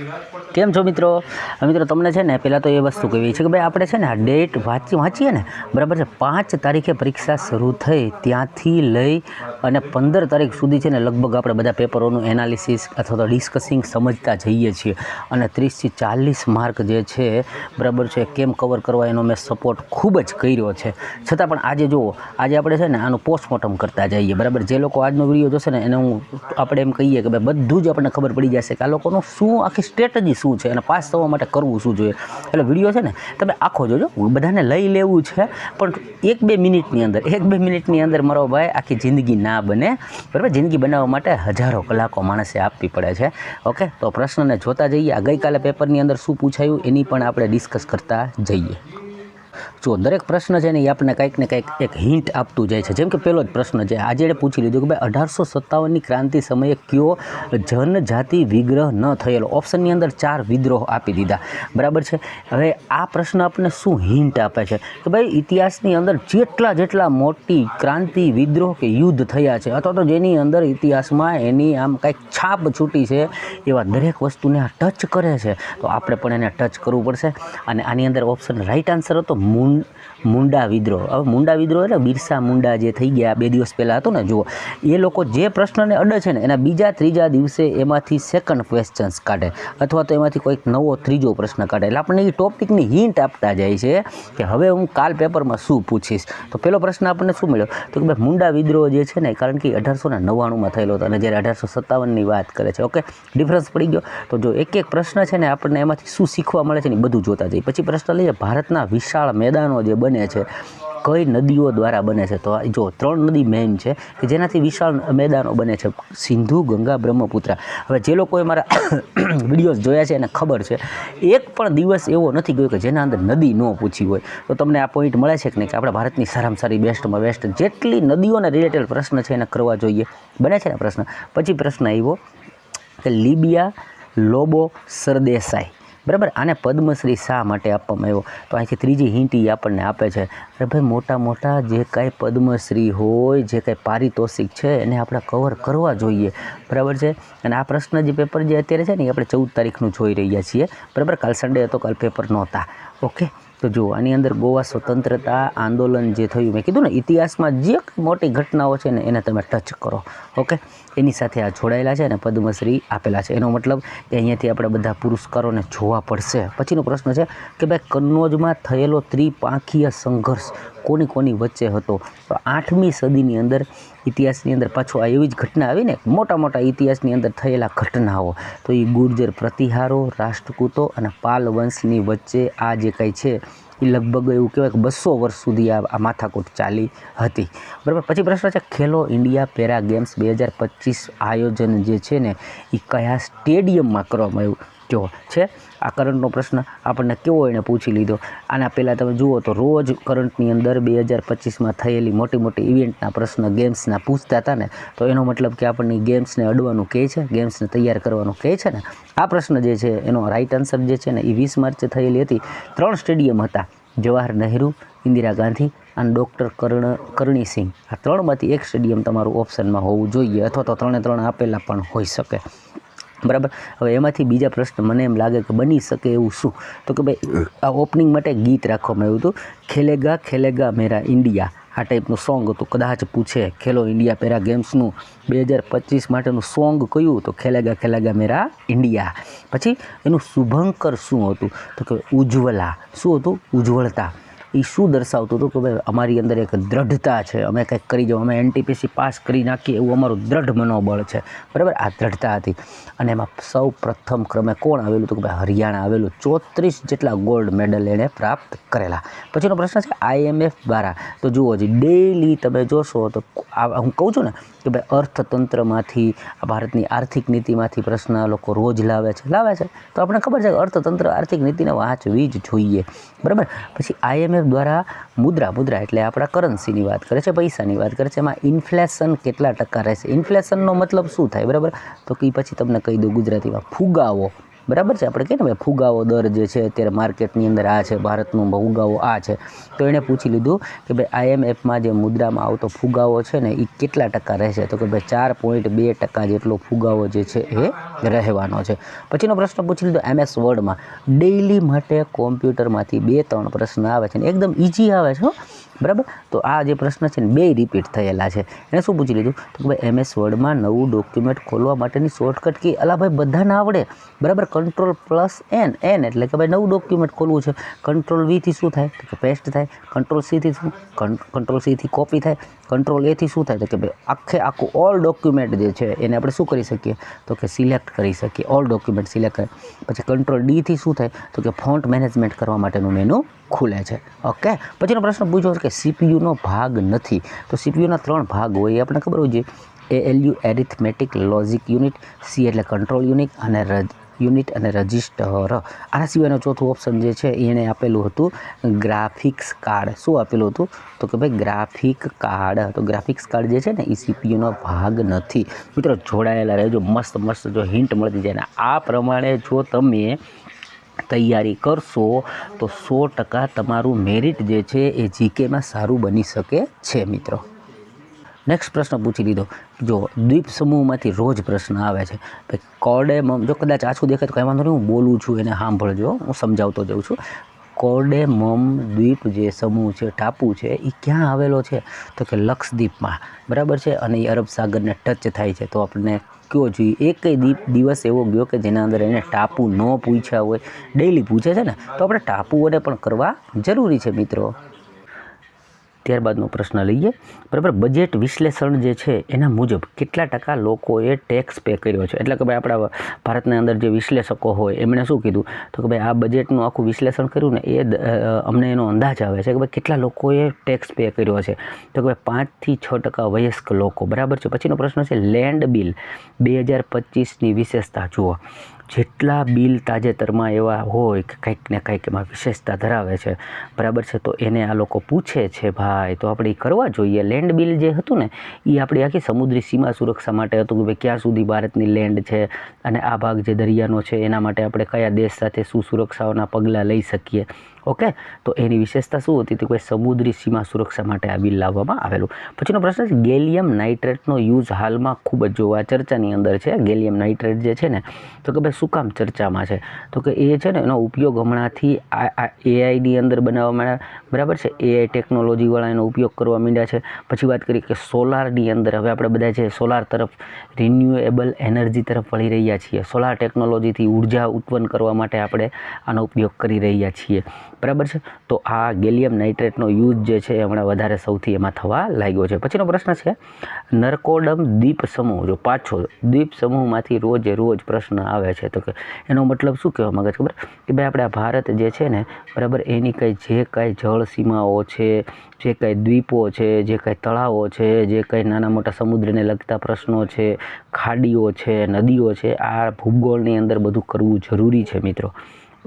કેમ છો મિત્રો? મિત્રો, તમને છે ને પહેલાં તો એ વસ્તુ કહેવી છે કે ભાઈ આપણે છે ને આ ડેટ વાંચી વાંચીએ ને, બરાબર છે? પાંચ તારીખે પરીક્ષા શરૂ થઈ ત્યાંથી લઈ અને પંદર તારીખ સુધી છે ને લગભગ આપણે બધા પેપરોનું એનાલિસિસ અથવા તો ડિસ્કસિંગ સમજતા જઈએ છીએ. અને ત્રીસથી ચાલીસ માર્ક જે છે, બરાબર છે, કેમ કવર કરવા એનો મેં સપોર્ટ ખૂબ જ કર્યો છે. છતાં પણ આજે જુઓ, આજે આપણે છે ને આનું પોસ્ટમોર્ટમ કરતા જઈએ, બરાબર? જે લોકો આજનો વીડિયો જોશે ને એને હું આપણે એમ કહીએ કે ભાઈ બધું જ આપણને ખબર પડી જશે કે આ લોકોનું શું આખી સ્ટ્રેટજી શું છે અને પાસ થવા માટે કરવું શું જોઈએ? એટલે વીડિયો છે ને, તમે આખો જોજો. બધાને લઈ લેવું છે, પણ એક બે મિનિટની અંદર, એક બે મિનિટની અંદર મારો ભાઈ આખી જિંદગી ના બને. બરાબર? જિંદગી બનાવવા માટે હજારો કલાકો માણસે આપવી પડે છે. ઓકે? તો પ્રશ્નને જોતા જઈએ. આ ગઈકાલે પેપરની અંદર શું પૂછાયું એની પણ આપણે ડિસ્કસ કરતા જઈએ. જો દરેક પ્રશ્ન છે ને એ આપણને કંઈક ને કંઈક એક હિન્ટ આપતું જાય છે. જેમ કે પહેલો જ પ્રશ્ન છે, આજે એણે પૂછી લીધું કે ભાઈ અઢારસો સત્તાવનની ક્રાંતિ સમયે કયો જનજાતિ વિગ્રહ ન થયેલો? ઓપ્શનની અંદર ચાર વિદ્રોહ આપી દીધા. બરાબર છે? હવે આ પ્રશ્ન આપણને શું હિન્ટ આપે છે? કે ભાઈ ઇતિહાસની અંદર જેટલા જેટલા મોટી ક્રાંતિ વિદ્રોહ કે યુદ્ધ થયા છે, અથવા તો જેની અંદર ઇતિહાસમાં એની આમ કંઈક છાપ છૂટી છે, એવા દરેક વસ્તુને આ ટચ કરે છે, તો આપણે પણ એને ટચ કરવું પડશે. અને આની અંદર ઓપ્શન રાઈટ આન્સર હતો મું મુંડા વિદ્રોહ. હવે મુંડા વિદ્રોહ એટલે બિરસા મુંડા જે થઈ ગયા બે દિવસ પહેલાં હતો ને, જુઓ. એ લોકો જે પ્રશ્નને અડે છે ને, એના બીજા ત્રીજા દિવસે એમાંથી સેકન્ડ ક્વેશ્ચન્સ કાઢે. અથવા તો એમાંથી કોઈક નવો ત્રીજો પ્રશ્ન કાઢે. એટલે આપણને એ ટોપિકની હિન્ટ આપતા જાય છે કે હવે હું કાલ પેપરમાં શું પૂછીશ. તો પહેલો પ્રશ્ન આપણને શું મળ્યો? તો કે ભાઈ, મુંડા વિદ્રોહ જે છે ને, કારણ કે અઢારસો ને નવ્વાણુંમાં થયેલો હતો અને જ્યારે અઢારસો સત્તાવનની વાત કરે છે. ઓકે ડિફરન્સ પડી ગયો. તો જો એક એક પ્રશ્ન છે ને, આપણને એમાંથી શું શીખવા મળે છે ને બધું જોતા જઈએ. પછી પ્રશ્ન લઈએ, ભારતના વિશાળ મેદાનો જે બને છે, કઈ નદીઓ દ્વારા બને છે? તો જો ત્રણ નદી મેઇન છે કે જેનાથી વિશાળ મેદાનો બને છે, સિંધુ, ગંગા, બ્રહ્મપુત્રા. હવે જે લોકોએ મારા વિડીયોઝ જોયા છે એને ખબર છે, એક પણ દિવસ એવો નથી ગયો કે જેના અંદર નદી ન પૂછી હોય. તો તમને આ પોઈન્ટ મળે છે કે નહીં? કે આપણા ભારતની સારામાં સારી, બેસ્ટમાં બેસ્ટ, જેટલી નદીઓને રિલેટેડ પ્રશ્ન છે એને કરવા જોઈએ. બને છે ને પ્રશ્ન? પછી પ્રશ્ન આવ્યો કે લીબિયા, લોબો, સરદેસાઈ. બરાબર? આને પદ્મશ્રી શા માટે આપવામાં આવ્યો? તો અહીંથી ત્રીજી હિન્ટ એ આપણને આપે છે. અરે ભાઈ, મોટા મોટા જે કાંઈ પદ્મશ્રી હોય, જે કાંઈ પારિતોષિક છે, એને આપણે કવર કરવા જોઈએ. બરાબર છે? અને આ પ્રશ્ન જે પેપર જે અત્યારે છે ને, એ આપણે ચૌદ તારીખનું જોઈ રહ્યા છીએ. બરાબર? કાલ સન્ડે હતો, કાલ પેપર નહોતા. ઓકે તો જુઓ, આની અંદર ગોવા સ્વતંત્રતા આંદોલન જે થયું, મેં કીધું ને, ઇતિહાસમાં જે મોટી ઘટનાઓ છે ને, એને તમે ટચ કરો. ઓકે એની સાથે આ જોડાયેલા છે અને પદ્મશ્રી આપેલા છે. એનો મતલબ કે અહીંયાથી આપણે બધા પુરસ્કારોને જોવા પડશે. પછીનો પ્રશ્ન છે કે ભાઈ કન્નોજમાં થયેલો ત્રિપાંખીય સંઘર્ષ કોની કોની વચ્ચે હતો? તો આઠમી સદીની અંદર, ઇતિહાસની અંદર પાછો આ એવી જ ઘટના આવી ને મોટા મોટા ઇતિહાસની અંદર થયેલા ઘટનાઓ. તો એ ગુર્જર પ્રતિહારો, રાષ્ટ્રકૂતો અને પાલ વંશની વચ્ચે આ જે કંઈ છે એ લગભગ એવું કહેવાય કે બસો વર્ષ સુધી આ માથાકૂટ ચાલી હતી. બરાબર? પછી પ્રશ્ન છે, ખેલો ઇન્ડિયા પેરા ગેમ્સ બે હજાર પચીસ આયોજન જે છે ને એ કયા સ્ટેડિયમમાં કરવામાં આવ્યું? જો છે? આ કરંટનો પ્રશ્ન આપણને કેવો એણે પૂછી લીધો? આના પહેલાં તમે જુઓ તો રોજ કરંટની અંદર બે હજાર પચીસમાં થયેલી મોટી મોટી ઇવેન્ટના પ્રશ્ન ગેમ્સના પૂછતા હતા ને, તો એનો મતલબ કે આપણને ગેમ્સને અડવાનું કહે છે? ગેમ્સને તૈયાર કરવાનું કહે છે ને? આ પ્રશ્ન જે છે, એનો રાઇટ આન્સર જે છે ને એ વીસ માર્ચે થયેલી હતી. ત્રણ સ્ટેડિયમ હતા. જવાહર નહેરુ, ઇન્દિરા ગાંધી અને ડૉક્ટર કર્ણ, કરણી સિંહ. આ ત્રણમાંથી એક સ્ટેડિયમ તમારું ઓપ્શનમાં હોવું જોઈએ, અથવા તો ત્રણે ત્રણ આપેલા પણ હોઈ શકે. બરાબર? હવે એમાંથી બીજા પ્રશ્ન મને એમ લાગે કે બની શકે એવું શું? તો કે ભાઈ, આ ઓપનિંગ માટે ગીત રાખવામાં આવ્યું હતું, ખેલેગા ખેલેગા મેરા ઇન્ડિયા. આ ટાઈપનું સોંગ હતું, કદાચ પૂછે, ખેલો ઇન્ડિયા પેરા ગેમ્સનું બે હજાર પચીસ માટેનું સોંગ કયું તો ખેલેગા ખેલેગા મેરા ઇન્ડિયા. પછી એનું શુભંકર શું હતું? તો કે ઉજ્જવલા. શું હતું? ઉજ્જવળતા એ શું દર્શાવતું હતું કે ભાઈ અમારી અંદર એક દ્રઢતા છે? અમે કંઈક કરી જાઓ, અમે એનટીપીસી પાસ કરી નાખીએ એવું અમારું દ્રઢ મનોબળ છે. બરાબર? આ દ્રઢતા હતી. અને એમાં સૌ પ્રથમ ક્રમે કોણ આવેલું હતું કે ભાઈ હરિયાણા આવેલું? ચોત્રીસ જેટલા ગોલ્ડ મેડલ એણે પ્રાપ્ત કરેલા. પછીનો પ્રશ્ન છે આઈએમએફ દ્વારા. તો જુઓ જી ડેઈલી તમે જોશો તો આ હું કહું છું ને કે ભાઈ અર્થતંત્રમાંથી, આ ભારતની આર્થિક નીતિમાંથી પ્રશ્ન લોકો રોજ લાવે છે લાવે છે. તો આપણે ખબર છે કે અર્થતંત્ર આર્થિક નીતિને વાંચવી જ જોઈએ. બરાબર? પછી આઈએમએફ દ્વારા મુદ્રા મુદ્રા એટલે આપણા કરન્સીની વાત કરે છે, પૈસાની વાત કરે છે, એમાં ઇન્ફ્લેશન કેટલા ટકા રહેશે? ઇન્ફ્લેશનનો મતલબ શું થાય? બરાબર? તો કે પછી તમને કહી દઉં ગુજરાતીમાં, ફુગાવો. બરાબર છે? આપણે કહીએ ને ફુગાવો દર જે છે, અત્યારે માર્કેટની અંદર આ છે, ભારતનું ફુગાવો આ છે. તો એણે પૂછી લીધું કે, ભાઈ આઈએમએફમાં જે મુદ્રામાં આવતો ફુગાવો છે ને એ કેટલા ટકા રહેશે? તો કે, ભાઈ, ચાર પોઈન્ટ બે ટકા જેટલો ફુગાવો જે છે, એ રહેવાનો છે. પછીનો પ્રશ્ન પૂછી લીધો એમએસ વર્ડમાં. ડેઇલી માટે કોમ્પ્યુટરમાંથી બે, ત્રણ પ્રશ્ન આવે છે ને, એકદમ ઇઝી આવે છે બરાબર? તો આ જે પ્રશ્ન છે ને બે રિપીટ થયેલા છે. એને શું પૂછી લીધું? તો કે ભાઈ એમએસ વર્ડમાં નવું ડોક્યુમેન્ટ ખોલવા માટેની શોર્ટકટ કી? અલા ભાઈ, બધાને આવડે. બરાબર? કંટ્રોલ પ્લસ એન એન એટલે કે ભાઈ, નવું ડોક્યુમેન્ટ ખોલવું છે. કંટ્રોલ વીથી શું થાય? તો કે પેસ્ટ થાય. કંટ્રોલ સીથી શું? કંટ્રોલ સીથી કોપી થાય. કંટ્રોલ એથી શું થાય તો કે ભાઈ આખે આખું ઓલ ડોક્યુમેન્ટ જે છે એને આપણે શું કરી શકીએ? તો કે સિલેક્ટ કરી શકીએ. ઓલ ડોક્યુમેન્ટ સિલેક્ટ કરે. પછી કંટ્રોલ ડીથી શું થાય? તો કે ફોન્ટ મેનેજમેન્ટ કરવા માટેનું મેનુ ખુલે છે. ઓકે પછીનો પ્રશ્ન પૂછ્યો કે સીપીયુનો ભાગ નથી. તો સીપીયુના ત્રણ ભાગ હોય એ આપણને ખબર હોય છે. ALU arithmetic logic unit C એટલે કંટ્રોલ યુનિટ અને યુનિટ અને રજિસ્ટર. આના સિવાયનો ચોથું ઓપ્શન જે છે, એણે આપેલું હતું ગ્રાફિક્સ કાર્ડ. શું આપેલું હતું? તો કે ભાઈ ગ્રાફિક કાર્ડ. તો ગ્રાફિક્સ કાર્ડ જે છે ને, એ સીપીયુનો ભાગ નથી. મિત્રો, જોડાયેલા રહેજો. મસ્ત મસ્ત જો હિન્ટ મળતી જાય ને, આ પ્રમાણે જો તમે તૈયારી કરશો, તો સો ટકા તમારું મેરિટ જે છે, એ જીકેમાં સારું બની શકે છે, મિત્રો. નેક્સ્ટ પ્રશ્ન પૂછી લીધો. જો દ્વીપ સમૂહમાંથી રોજ પ્રશ્ન આવે છે ભાઈ જો કદાચ આછું દેખાય તો કંઈ વાંધો નહીં, હું બોલું છું, એને સાંભળજો, હું સમજાવતો જાઉં છું. કોર્ડેમમ દ્વીપ જે સમૂહ છે, ટાપુ છે એ ક્યાં આવેલો છે? તો કે લક્ષદ્વીપમાં. બરાબર છે? અને એ અરબ સાગરને ટચ થાય છે. તો આપણને કયો જોઈએ? એક દીપ દિવસ એવો ગયો કે જેના અંદર એને ટાપુ ન પૂછ્યા હોય. ડેઈલી પૂછે છે ને? તો આપણે ટાપુઓને પણ કરવા જરૂરી છે, મિત્રો. ત્યારબાદનો પ્રશ્ન લઈએ. બરાબર? બજેટ વિશ્લેષણ જે છે, એના મુજબ કેટલા ટકા લોકોએ ટેક્સ પે કર્યો છે? એટલે કે ભાઈ આપણા ભારતની અંદર જે વિશ્લેષકો હોય, એમણે શું કીધું? તો કે ભાઈ આ બજેટનું આખું વિશ્લેષણ કર્યું ને એ અમને એનો અંદાજ આવે છે કે ભાઈ કેટલા લોકોએ ટેક્સ પે કર્યો છે? તો કે ભાઈ પાંચથી છ ટકા વયસ્ક લોકો. બરાબર છે? પછીનો પ્રશ્ન છે લેન્ડ બિલ બે હજાર પચીસની વિશેષતા જુઓ. જેટલા બિલ તાજેતરમાં એવા હોય કે કંઈક ને કંઈક એમાં વિશેષતા ધરાવે છે, બરાબર છે, તો એને આ લોકો પૂછે છે, ભાઈ, તો આપણે કરવા જોઈએ? લેન્ડ બિલ જે હતું ને એ આપણી આખી સમુદ્રી સીમા સુરક્ષા માટે હતું કે ભાઈ, ક્યાં સુધી ભારતની લેન્ડ છે અને આ ભાગ જે દરિયાનો છે, એના માટે આપણે કયા દેશ સાથે શું સુરક્ષાઓના પગલાં લઈ શકીએ? ઓકે? તો એની વિશેષતા શું હતી? કોઈ સમુદ્રી સીમા સુરક્ષા માટે આ બિલ લાવવામાં આવેલું. પછીનો પ્રશ્ન છે, ગેલિયમ નાઇટ્રેટનો યુઝ હાલમાં ખૂબ જ જોવા ચર્ચાની અંદર છે. ગેલિયમ નાઇટ્રેટ જે છે ને, તો કે ભાઈ શું કામ ચર્ચામાં છે? તો કે એ છે ને, એનો ઉપયોગ હમણાંથી આ એઆઈની અંદર બનાવવા માંડ્યા બરાબર છે? એઆઈ ટેકનોલોજીવાળા એનો ઉપયોગ કરવા માંડ્યા છે. પછી વાત કરીએ કે સોલારની અંદર, હવે આપણે બધા છે સોલાર તરફ રિન્યુએબલ એનર્જી તરફ વળી રહ્યા છીએ. સોલાર ટેકનોલોજીથી ઊર્જા ઉત્પન્ન કરવા માટે આપણે આનો ઉપયોગ કરી રહ્યા છીએ. બરાબર છે? તો આ ગેલિયમ નાઇટ્રેટનો યુઝ જે છે હમણાં વધારે સૌથી એમાં થવા લાગ્યો છે. પછીનો પ્રશ્ન છે, નરકોડમ દ્વીપ સમૂહ, જો પાછો દ્વીપ સમૂહમાંથી રોજે રોજ પ્રશ્ન આવે છે, તો કે એનો મતલબ શું કહેવા માગે છે ખબર? કે ભાઈ આપણે ભારત જે છે ને, બરાબર, એની કંઈ જે કાંઈ જળ સીમાઓ છે, જે કાંઈ દ્વીપો છે, જે કાંઈ તળાવો છે, જે કાંઈ નાના મોટા સમુદ્રને લગતા પ્રશ્નો છે, ખાડીઓ છે, નદીઓ છે, આ ભૂગોળની અંદર બધું કરવું જરૂરી છે મિત્રો.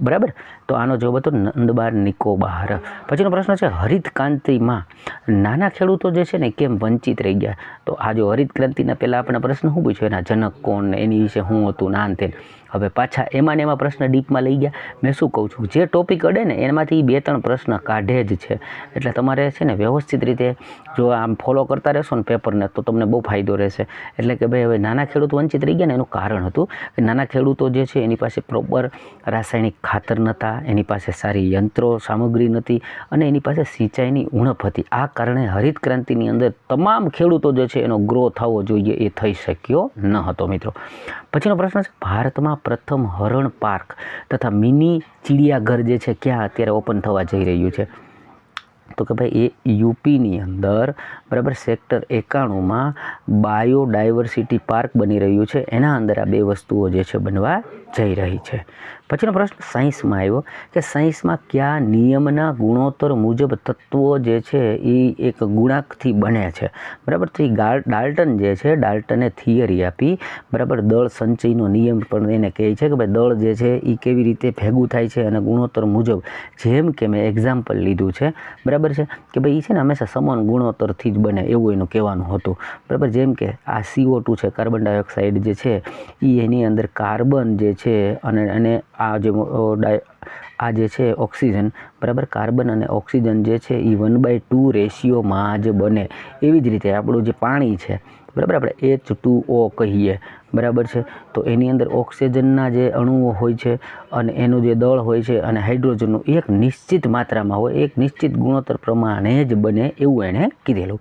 બરાબર? તો આનો જવાબ હતો નંદબાર નિકોબાર. પછીનો પ્રશ્ન છે, હરિત ક્રાંતિમાં નાના ખેડૂતો જે છે ને કેમ વંચિત રહી ગયા? તો આ જો હરિત ક્રાંતિના પહેલાં આપણે પ્રશ્ન શું પૂછ્યો? એના જનક કોણ એની વિશે શું હતું નાન તેન હવે પાછા એમાં ને એમાં પ્રશ્ન ડીપમાં લઈ ગયા. મેં શું કહું છું? જે ટોપિક અડે ને એમાંથી બે ત્રણ પ્રશ્ન કાઢે જ છે. એટલે તમારે છે ને વ્યવસ્થિત રીતે જો આમ ફોલો કરતા રહેશો ને પેપરને તો તમને બહુ ફાયદો રહેશે. એટલે કે ભાઈ હવે નાના ખેડૂત વંચિત રહી ગયા ને એનું કારણ હતું કે નાના ખેડૂતો જે છે એની પાસે પ્રોપર રાસાયણિક ખાતર નહોતા એની પાસે સારી યંત્રો, સામગ્રી નથી અને એની પાસે સિંચાઈની ઉણપ હતી. આ કારણે હરિત ક્રાંતિની અંદર તમામ ખેડૂતો જે છે એનો ગ્રો થવો જોઈએ એ થઈ શક્યો ન હતો, મિત્રો. પછીનો પ્રશ્ન છે, ભારતમાં પ્રથમ હરણ પાર્ક તથા મિની ચિડિયાઘર જે છે ક્યાં અત્યારે ઓપન થવા જઈ રહ્યું છે? તો કે ભાઈ, એ યુપીની અંદર, બરાબર, સેક્ટર એકાણુંમાં બાયોડાયવર્સિટી પાર્ક બની રહ્યું છે. એના અંદર આ બે વસ્તુઓ જે છે બનવા જઈ રહી છે. પછીનો પ્રશ્ન સાયન્સમાં આવ્યો કે સાયન્સમાં કયા નિયમના ગુણોત્તર મુજબ તત્વો જે છે એ એક ગુણાંકથી બને છે? બરાબર? તો ડાલ્ટન જે છે, ડાલ્ટને થિયરી આપી. બરાબર? દળ સંચયનો નિયમ પણ એને કહે છે કે ભાઈ દળ જે છે એ કેવી રીતે ભેગું થાય છે અને ગુણોત્તર મુજબ. જેમ કે મેં એક્ઝામ્પલ લીધું છે. બરાબર છે? કે ભાઈ એ છે ને હંમેશા સમાન ગુણોત્તરથી જ બને એવું એનું કહેવાનું હતું. બરાબર? જેમ કે આ સીઓ ટુ છે, કાર્બન ડાયોક્સાઇડ જે છે એ એની અંદર કાર્બન જે છે અને અને આ જે આ જે છે ઓક્સિજન, બરાબર? કાર્બન અને ઓક્સિજન જે છે એ વન બાય ટુ રેશિયોમાં જ બને. એવી જ રીતે આપણું જે પાણી છે, બરાબર? આપણે એચ ટુ ઓ કહીએ, બરાબર છે? તો એની અંદર ઓક્સિજનના જે અણુઓ હોય છે અને એનું જે દળ હોય છે અને હાઇડ્રોજનનું એક નિશ્ચિત માત્રામાં હોય, એક નિશ્ચિત ગુણોત્તર પ્રમાણે જ બને એવું એણે કીધેલું.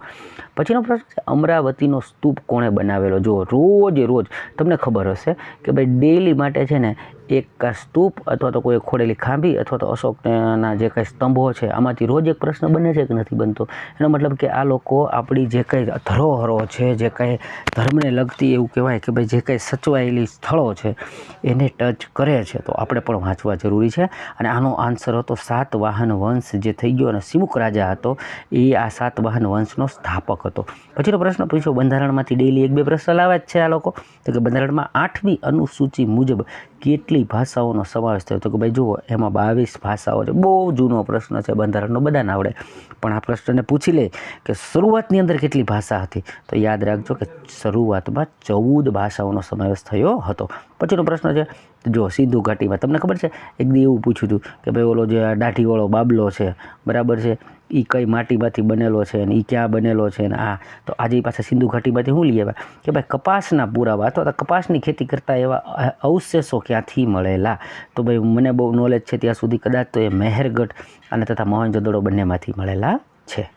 પછીનો પ્રશ્ન છે, અમરાવતીનો સ્તૂપ કોણે બનાવેલો? જો રોજ રોજ. તમને ખબર હશે કે ભાઈ ડેલી માટે છે ને એક સ્તૂપ અથવા તો કોઈ ખોડેલી ખાંભી અથવા તો અશોકના જે કંઈ સ્તંભો છે, આમાંથી રોજ એક પ્રશ્ન બને છે કે નથી બનતો? એનો મતલબ કે આ લોકો આપણી જે કંઈ ધરોહરો છે, જે કંઈ ધર્મને લગતી એવું કહેવાય કે ભાઈ જે કંઈ સચવાયેલી સ્થળો છે, એને ટચ કરે છે, તો આપણે પણ વાંચવા જરૂરી છે. અને આનો આન્સર હતો સાત વાહન વંશ જે થઈ ગયો અને સિમુક રાજા હતો, એ આ સાત વાહન વંશનો સ્થાપક હતો. પછીનો પ્રશ્ન પૂછ્યો, બંધારણમાંથી ડેલી એક બે પ્રશ્ન લાવે જ છે આ લોકો? તો કે બંધારણમાં આઠમી અનુસૂચિ મુજબ કેટલી ભાષાઓનો સમાવેશ થયો? તો કે ભાઈ જુઓ, એમાં બાવીસ ભાષાઓ છે. બહુ જૂનો પ્રશ્ન છે, બંધારણનો બધાને આવડે. પણ આ પ્રશ્નને પૂછી લે કે શરૂઆતની અંદર કેટલી ભાષા હતી? તો યાદ રાખજો કે શરૂઆતમાં ચૌદ ભાષાઓનો સમાવેશ થયો હતો. પછીનો પ્રશ્ન છે જો સિંધુ ઘાટીમાં તમને ખબર છે? એક દી એવું પૂછ્યું હતું કે ભાઈ ઓલો જે દાઢીવાળો બાબલો છે, બરાબર છે? એ કઈ માટીમાંથી બનેલો છે અને એ ક્યાં બનેલો છે ને આ? તો આજે પાસે સિંધુ ઘાટીમાંથી શું લઈ આવ્યા? કે ભાઈ કપાસના પુરાવા અથવા તો કપાસની ખેતી કરતા એવા અવશેષો ક્યાંથી મળેલા? તો ભાઈ મને બહુ નોલેજ છે ત્યાં સુધી કદાચ તો એ મહેરગઢ અને તથા મોહનજોદડો બંનેમાંથી મળેલા છે.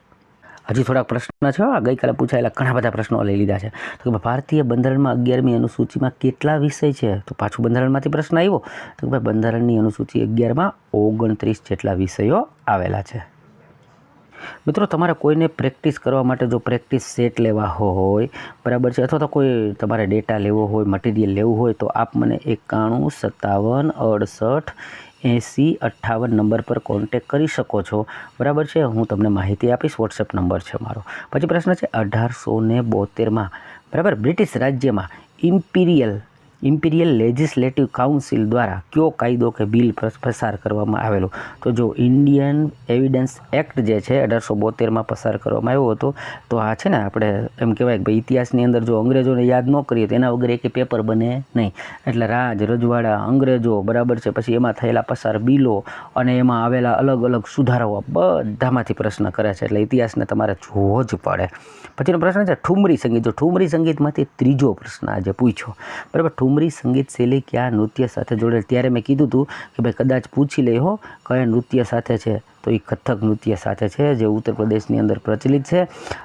હજી થોડાક પ્રશ્ન છે આ ગઈકાલે પૂછાયેલા ઘણા બધા પ્રશ્નો લઈ લીધા છે. તો કે ભારતીય બંધારણમાં અગિયારમી અનુસૂચિમાં કેટલા વિષય છે? તો પાછું બંધારણમાંથી પ્રશ્ન આવ્યો. તો કે ભાઈ બંધારણની અનુસૂચિ અગિયારમાં ઓગણત્રીસ જેટલા વિષયો આવેલા છે. મિત્રો, તમારે કોઈને પ્રેક્ટિસ કરવા માટે જો પ્રેક્ટિસ સેટ લેવા હોય, બરાબર છે, અથવા તો કોઈ તમારે ડેટા લેવો હોય, મટીરિયલ લેવું હોય, તો આપ મને એકાણું, સત્તાવન, અડસઠ, એંસી, અઠ્ઠાવન નંબર પર કોન્ટેક કરી શકો છો. બરાબર છે, હું તમને માહિતી આપીશ વોટ્સએપ નંબર છે મારો. પછી પ્રશ્ન છે, અઢારસો ને બોતેરમાં, બરાબર, બ્રિટિશ રાજ્યમાં ઇમ્પિરિયલ ઇમ્પિરિયલ લેજિસ્લેટિવ કાઉન્સિલ દ્વારા કયો કાયદો કે બિલ પસાર કરવામાં આવેલો? તો જો ઇન્ડિયન એવિડન્સ એક્ટ જે છે, અઢારસો બોતેરમાં પસાર કરવામાં આવ્યો હતો, તો આ છે ને આપણે એમ કહેવાય કે ભાઈ ઇતિહાસની અંદર જો અંગ્રેજોને યાદ ન કરીએ તો એના વગર એક પેપર બને નહીં. એટલે રાજ, રજવાડા, અંગ્રેજો, બરાબર છે, પછી એમાં થયેલા પસાર બિલો અને એમાં આવેલા અલગ અલગ સુધારાઓ બધામાંથી પ્રશ્ન કરે છે. એટલે ઇતિહાસને તમારે જોવો જ પડે. પછીનો પ્રશ્ન છે ઠુમરી સંગીત. જો ઠુમરી સંગીતમાંથી ત્રીજો પ્રશ્ન આજે પૂછ્યો બરાબર? ઠુમરી સંગીત શૈલી કયા નૃત્ય સાથે જોડેલ ત્યારે મેં કીધું હતું કે ભાઈ કદાચ પૂછી લે હો કયા નૃત્ય સાથે છે. તો એ કથક નૃત્ય સાથે છે જે ઉત્તર પ્રદેશની અંદર પ્રચલિત છે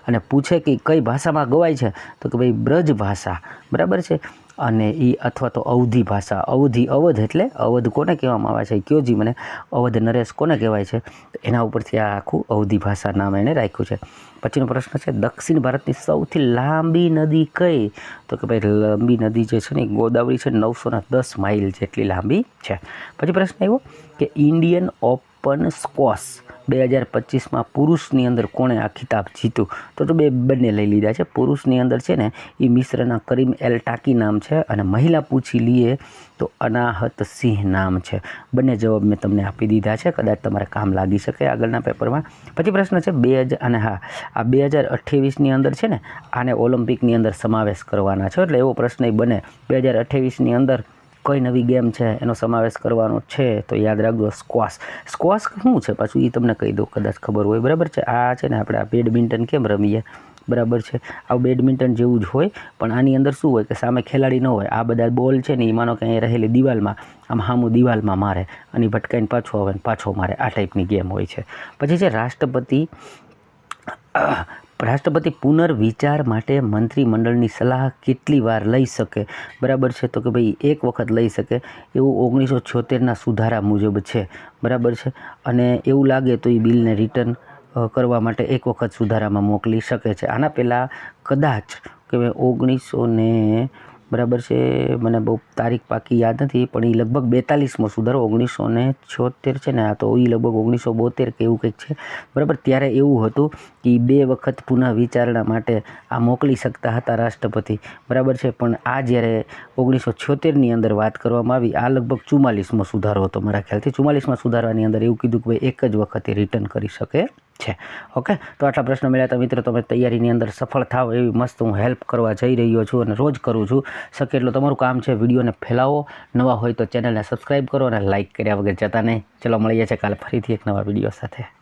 અને પૂછે કે કઈ ભાષામાં ગવાય છે? તો કે ભાઈ બ્રજ ભાષા. બરાબર છે? અને એ અથવા તો અવધી ભાષા. અવધી અવધ એટલે અવધ કોને કહેવામાં આવે છે? કયો જી મને? અવધ નરેશ કોને કહેવાય છે? એના ઉપરથી આ આખું અવધી ભાષા નામ એણે રાખ્યું છે. પછીનો પ્રશ્ન છે, દક્ષિણ ભારતની સૌથી લાંબી નદી કઈ? તો કે ભાઈ, લાંબી નદી જે છે ને ગોદાવરી છે, નવસો ને દસ માઇલ જેટલી લાંબી છે. પછી પ્રશ્ન આવ્યો કે ઇન્ડિયન ઓપન સ્કોસ બે હજાર પચીસમાં પુરુષની અંદર કોણે આ ખિતાબ જીત્યું? તો તો બે બંને લઈ લીધા છે. પુરુષની અંદર છે ને એ મિશ્રના કરીમ એલ ટાકી નામ છે અને મહિલા પૂછી લઈએ તો અનાહત સિંહ નામ છે. બંને જવાબ મેં તમને આપી દીધા છે. કદાચ તમારે કામ લાગી શકે આગળના પેપરમાં. પછી પ્રશ્ન છે, બે હજાર અને હા, આ બે હજાર અઠ્ઠાવીસની અંદર છે ને, આને ઓલિમ્પિકની અંદર સમાવેશ કરવાના છે? એટલે એવો પ્રશ્ન એ બને. બે હજાર અઠ્ઠાવીસની અંદર કઈ નવી ગેમ છે, એનો સમાવેશ કરવાનો છે, તો યાદ રાખજો સ્ક્વોશ. સ્ક્વોશ શું છે પાછું? એ તમને કહી દઉં, કદાચ ખબર હોય. બરાબર છે? આ છે ને આપણે આ બેડમિન્ટન કેમ રમીએ? બરાબર છે? આ બેડમિન્ટન જેવું જ હોય, પણ આની અંદર શું હોય કે સામે ખેલાડી ન હોય. આ બધા બોલ છે ને એ માનો કે અહીંયા રહેલી દિવાલમાં, આમ હામું દિવાલમાં મારે, અને ભટકાઈને પાછો આવે ને પાછો મારે, આ ટાઈપની ગેમ હોય છે. પછી છે રાષ્ટ્રપતિ રાષ્ટ્રપતિ પુનર્વિચાર માટે મંત્રીમંડળની સલાહ કેટલી વાર લઈ શકે? બરાબર છે તો કે ભાઈ એક વખત લઈ શકે. એવું ઓગણીસો છોતેરના સુધારા મુજબ છે. બરાબર છે? અને એવું લાગે તો એ બિલને રિટર્ન કરવા માટે એક વખત સુધારામાં મોકલી શકે છે. આના પહેલાં કદાચ, કે ભાઈ ઓગણીસો ને, બરાબર છે, મને બહુ તારીખ પાકી યાદ નથી, પણ એ લગભગ બેતાલીસમો સુધારો ઓગણીસો ને છોતેર છે ને, આ તો એ લગભગ ઓગણીસો બોતેર કે એવું કંઈક છે. બરાબર? ત્યારે એવું હતું કે બે વખત પુનઃ વિચારણા માટે આ મોકલી શકતા હતા રાષ્ટ્રપતિ. બરાબર છે, પણ આ જ્યારે ઓગણીસો છોતેરની અંદર વાત કરવામાં આવી, આ લગભગ ચુમ્માલીસમો સુધારો હતો મારા ખ્યાલથી. ચુમ્માલીસમાં સુધારાની અંદર એવું કીધું કે ભાઈ એક જ વખતે રિટર્ન કરી શકે છે. ઓકે? તો આટલા પ્રશ્ન મળ્યા હતા. મિત્રો, તમે તૈયારીની અંદર સફળ થાવ એવી મસ્ત હું હેલ્પ કરવા જઈ રહ્યો છું અને રોજ કરું છું. શકે એટલું તમારું કામ છે, વિડીયોને ફેલાવો. નવા હોય તો ચેનલને સબસ્ક્રાઈબ કરો અને લાઇક કર્યા વગર જતા નહીં. ચલો, મળીએ છીએ કાલે ફરીથી એક નવા વીડિયો સાથે.